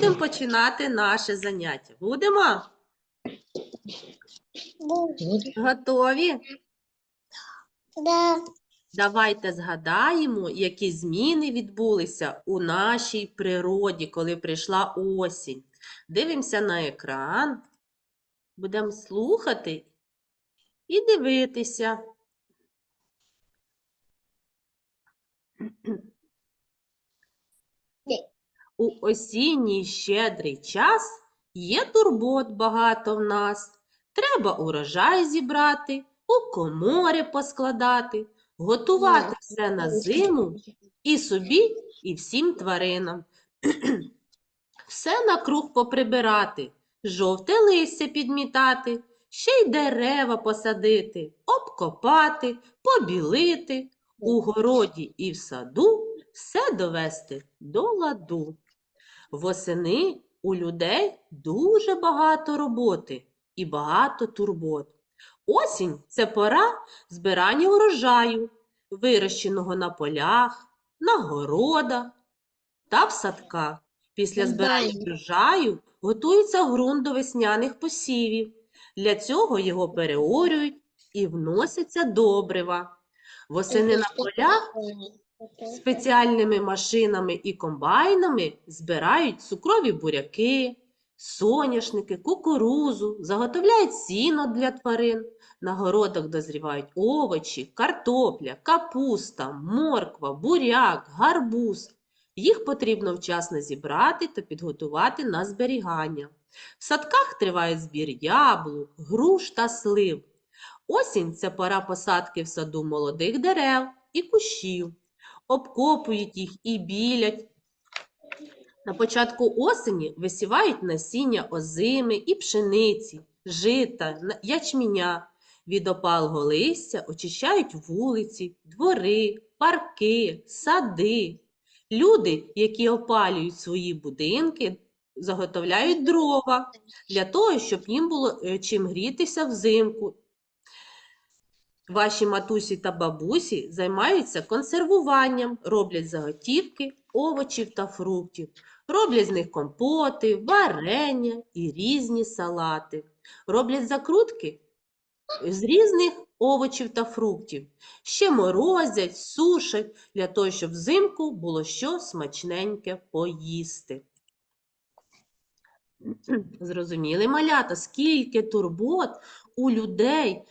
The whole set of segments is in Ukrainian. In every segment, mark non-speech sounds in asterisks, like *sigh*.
будемо починати наше заняття. Будемо? Готові? Да. Давайте згадаємо, які зміни відбулися у нашій природі, коли прийшла осінь. Дивимося на екран, будемо слухати і дивитися. У осінній щедрий час є турбот багато в нас. Треба урожай зібрати, у комори поскладати, готувати все на зиму і собі, і всім тваринам. *clears throat* Все на круг поприбирати, жовте листя підмітати, ще й дерева посадити, обкопати, побілити, у городі і в саду все довести до ладу. Восени у людей дуже багато роботи і багато турбот. Осінь це пора збирання урожаю, вирощеного на полях, на городах та в садках. Після збирання Знаю. врожаю готується ґрунт до весняних посівів. Для цього його переорюють і вносяться добрива. Восени на полях спеціальними машинами і комбайнами збирають цукрові буряки, соняшники, кукурузу, заготовляють сіно для тварин. На городах дозрівають овочі, картопля, капуста, морква, буряк, гарбуз. Їх потрібно вчасно зібрати та підготувати на зберігання. В садках триває збір яблук, груш та слив. Осінь це пора посадки в саду молодих дерев і кущів обкопують їх і білять. На початку осені висівають насіння озими і пшениці, жита, ячменя. Від опалого листя очищають вулиці, двори, парки, сади. Люди, які опалюють свої будинки, заготовляють дрова для того, щоб їм було е, чим грітися взимку Ваші матусі та бабусі займаються консервуванням, роблять заготівки овочів та фруктів, роблять з них компоти, варення і різні салати. Роблять закрутки з різних овочів та фруктів. Ще морозять, сушать для того, щоб взимку було що смачненьке поїсти. Зрозуміли, малята, скільки турбот у людей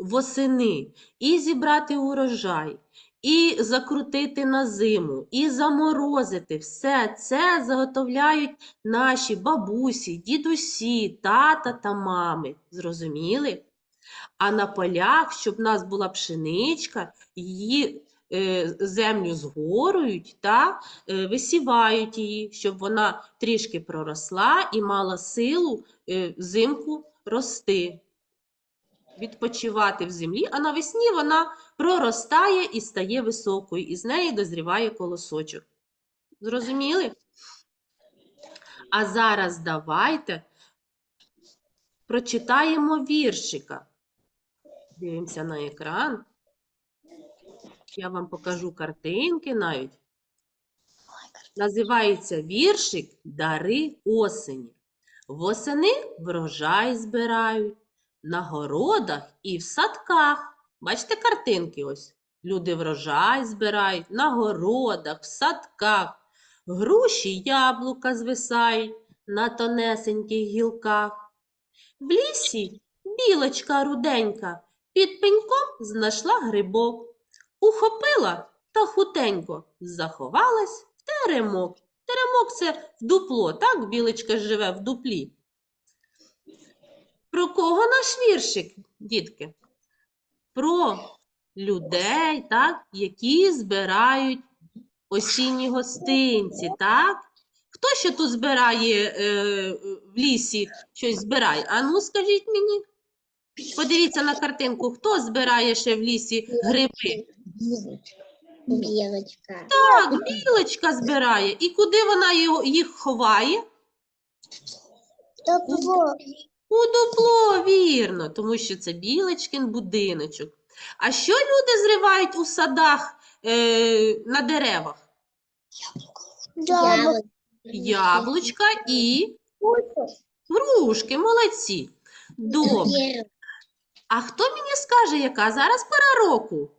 восени і зібрати урожай, і закрутити на зиму, і заморозити. Все це заготовляють наші бабусі, дідусі, тата та мами. Зрозуміли? А на полях, щоб в нас була пшеничка, її землю згорують та е, висівають її, щоб вона трішки проросла і мала силу е, взимку рости відпочивати в землі, а навесні вона проростає і стає високою, і з неї дозріває колосочок. Зрозуміли? А зараз давайте прочитаємо віршика. Дивимося на екран. Я вам покажу картинки навіть. Називається віршик Дари осені. Восени врожай збирають, на городах і в садках. Бачите картинки ось? Люди врожай збирають на городах, в садках. Груші яблука звисають на тонесеньких гілках. В лісі білочка руденька під пеньком знайшла грибок. Ухопила та хутенько заховалась в теремок. Теремок це в дупло, так білочка живе в дуплі. Про кого наш віршик, дітки? Про людей, так, які збирають осінні гостинці, так? Хто ще тут збирає е, в лісі щось збирає? А ну скажіть мені. Подивіться на картинку, хто збирає ще в лісі гриби? Белочка. Так, білочка збирає. І куди вона їх ховає? Тепло. У дупло, вірно, тому що це білочкин будиночок. А що люди зривають у садах е, на деревах? Яблоко. яблучка і грушки. Молодці. Добре. А хто мені скаже, яка зараз пора року?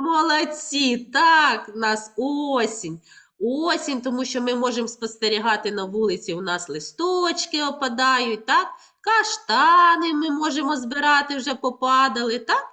Молодці, так, у нас осінь. Осінь, тому що ми можемо спостерігати на вулиці, у нас листочки опадають, так? Каштани ми можемо збирати, вже попадали, так?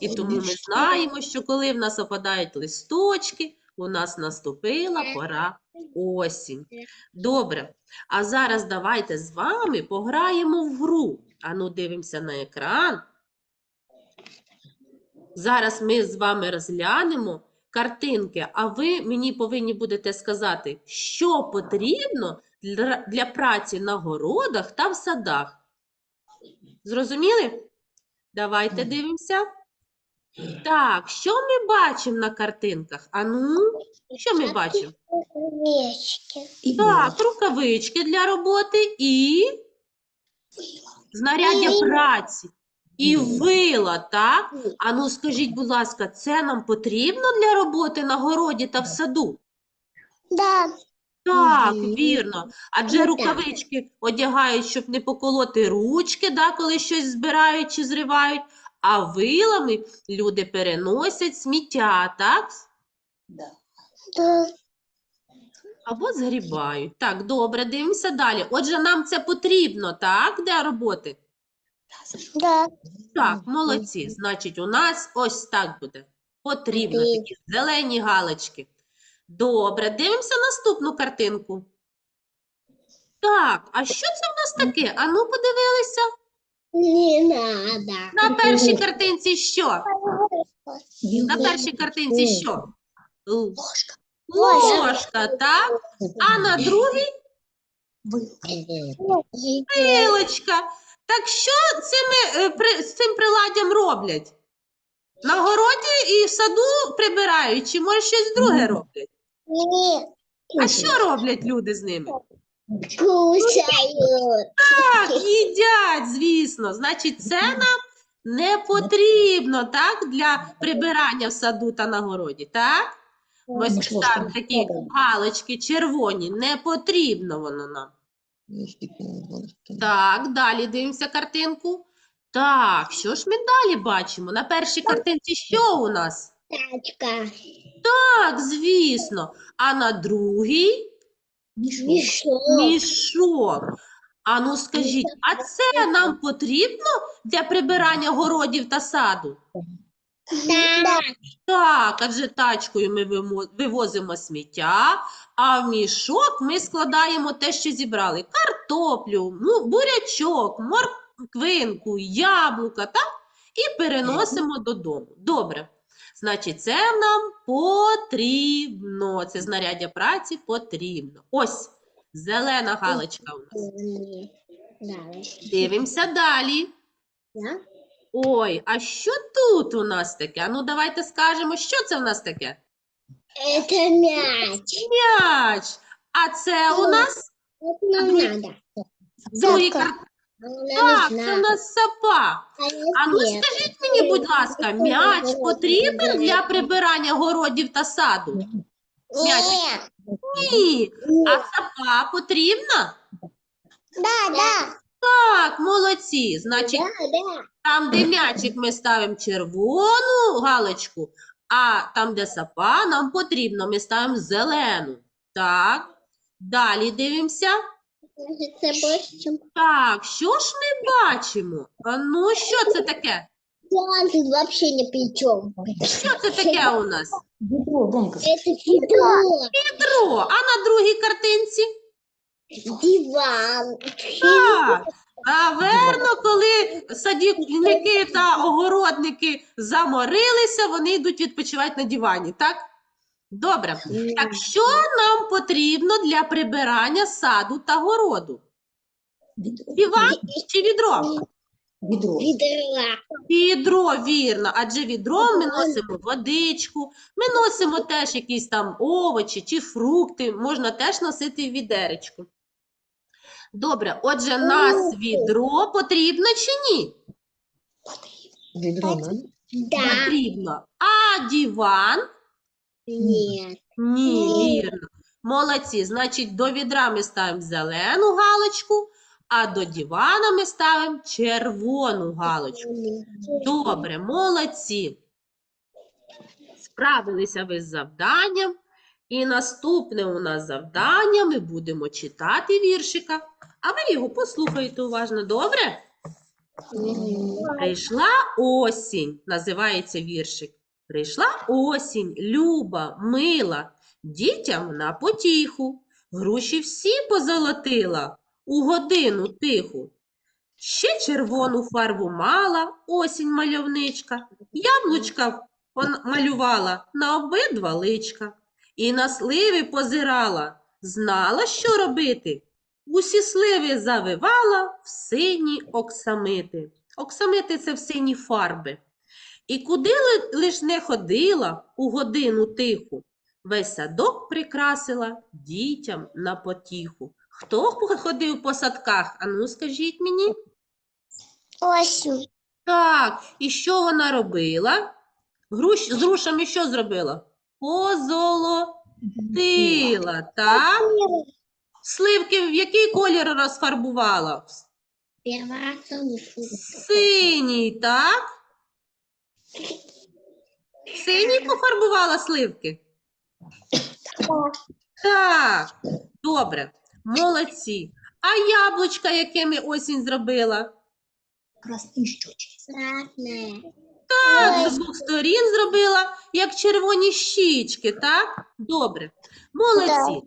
І тому ми знаємо, що коли в нас опадають листочки, у нас наступила пора осінь. Добре. А зараз давайте з вами пограємо в гру. Ану, дивимося на екран. Зараз ми з вами розглянемо картинки, а ви мені повинні будете сказати, що потрібно для, праці на городах та в садах. Зрозуміли? Давайте дивимося. Так, що ми бачимо на картинках? Ану, що ми бачимо? І Так, рукавички для роботи і знаряддя праці. І вила, так? А ну скажіть, будь ласка, це нам потрібно для роботи на городі та в саду? Да. Так, вірно. Адже Ну, рукавички одягають, щоб не поколоти ручки, да, коли щось збирають чи зривають, а вилами люди переносять сміття, так? Да. Або згрібають. Так, добре, дивимося далі. Отже, нам це потрібно, так, для роботи? Да. Так, молодці. Значить, у нас ось так буде. Потрібно такі зелені галочки. Добре, дивимося наступну картинку. Так, а що це в нас таке? Ану, подивилися. Не надо. На першій картинці що? На першій картинці що? Ложка. Ложка, так? А на Вилка. пилочка. Так що цими, е, при, з цим приладдям роблять? На городі і в саду прибирають, чи може щось друге роблять? Не А що роблять люди з ними? кусают. Так, їдять, звісно. Значить, це нам не потрібно, так, для прибирання в саду та на городі, так? Ось там такі галочки червоні, не потрібно воно нам. Так, далі дивимося картинку. Так, що ж ми далі бачимо? На першій картинці що у нас? Тачка. Так, звісно. А на другій Мішок. Мішок. А ну скажіть, а це нам потрібно для прибирання городів та саду? Да. Так, адже тачкою ми вимо- вивозимо сміття, а в мішок ми складаємо те, що зібрали: картоплю, му- бурячок, морквинку, яблука, так? І переносимо додому. Добре. Значить, це нам потрібно. Це знаряддя праці потрібно. Ось зелена галочка у нас. Дивимося далі. Да. Ой, а що тут у нас таке? А ну давайте скажемо, що це в нас таке? Это мяч. М'яч. А це у нас Это нам надо. кар... Так, це у нас сапа. А ну скажіть мені, будь ласка, м'яч потрібен для прибирання городів та саду? М'яч. Ні. А сапа потрібна? Да, да. Так, молодці. Значить, Да, да. там, де м'ячик, ми ставимо червону галочку, а там, де сапа, нам потрібно, ми ставимо зелену. Так. Далі дивимося. Это больше, чем Так, що ж ми бачимо? А ну, що це таке? Да, ты вообще не при чем. Що це таке у нас? Відро, Домка. Это ведро, Відро. А на другій картинці? Диван. Так. А верно, коли садівники та огородники заморилися, вони йдуть відпочивати на дивані, так? Добре. Так що нам потрібно для прибирання саду та городу? Відро. Диван чи відро? Відро. Відро, вірно, адже відром ми носимо водичку, ми носимо теж якісь там овочі чи фрукти, можна теж носити в відеречку. Добре, отже, нас відро потрібно чи ні? Відро? Да. Потрібно. А диван? Нет. Ні, Ні. вірно. Молодці. Значить, до відра ми ставимо зелену галочку, а до дивана ми ставимо червону галочку. Добре, молодці. Справилися ви з завданням. І наступне у нас завдання ми будемо читати віршика, а ви його послухайте уважно. Добре? Прийшла осінь, називається віршик. Прийшла осінь, люба, мила, дітям на потіху. Груші всі позолотила у годину тиху. Ще червону фарбу мала осінь мальовничка, яблучка малювала на обидва личка. І на сливи позирала, знала, що робити. Усі сливи завивала в сині оксамити. Оксамити це в сині фарби. І куди лиш не ходила у годину тиху, весь садок прикрасила дітям на потіху. Хто ходив по садках? Ану, скажіть мені. Осень. Так, і що вона робила? Груш, з грушами що зробила? Позолотила, так? Сливки в який колір розфарбувала? Синій, так? Синій пофарбувала сливки? Так, добре, молодці. А яблучка, яке ми осінь зробила? Красная. Так, з двох сторін зробила, як червоні щічки, так? Добре, молодці.